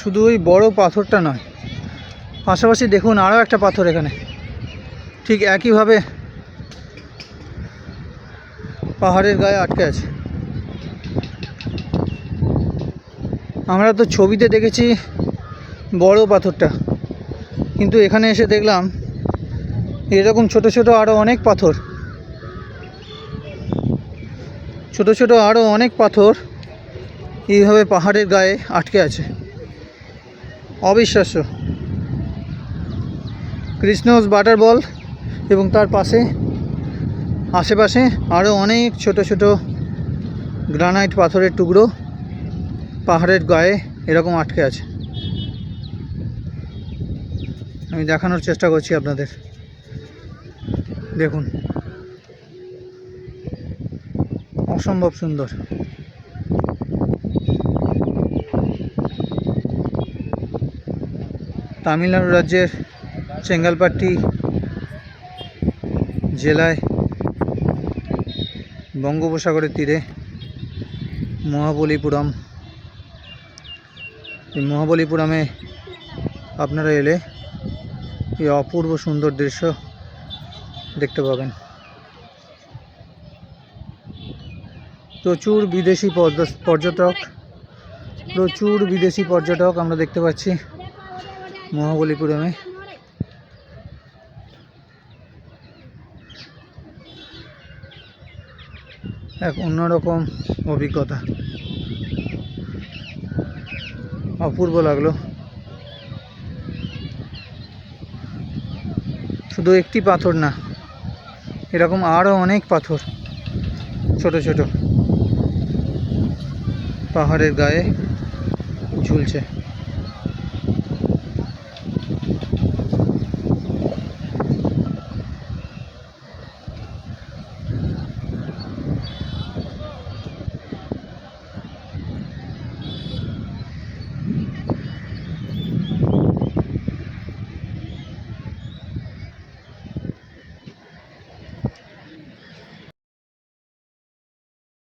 শুধু ওই বড় পাথরটা নয়। পাশাপাশি দেখুন আরও একটা পাথর এখানে। ঠিক একইভাবে পাহাড়ের গায়ে আটকে আছে। আমরা তো ছবিতে দেখেছি বড় পাথরটা। কিন্তু এখানে এসে দেখলাম এরকম ছোট ছোট আরও অনেক পাথর। ছোট ছোট আরও অনেক পাথর এইভাবে পাহাড়ের গায়ে আটকে আছে। অবিশ্বাস্য। কৃষ্ণস বাটার বল এবং তার পাশে, আশেপাশে আরও অনেক ছোট ছোট গ্রানাইট পাথরের টুকরো পাহাড়ের গায়ে এরকম আটকে আছে। আমি দেখানোর চেষ্টা করছি আপনাদের। দেখুন। অসম্ভব সুন্দর। তামিলনাড়ু রাজ্যের চেঙ্গালপাট্টি জেলায় বঙ্গোপসাগরের তীরে মহাবলীপুরম। এই মহাবলীপুরমে আপনারা এলে এই অপূর্ব সুন্দর দৃশ্য দেখতে পাবেন। প্রচুর বিদেশি পর্য- পর্যটক, প্রচুর বিদেশি পর্যটক আমরা দেখতে পাচ্ছি। মহাবলীপুরমে। এক অন্যরকম অভিজ্ঞতা। অপূর্ব লাগল। শুধু একটি পাথর না, এরকম আরও অনেক পাথর, ছোট ছোট। পাহাড়ের গায়ে ঝুলছে।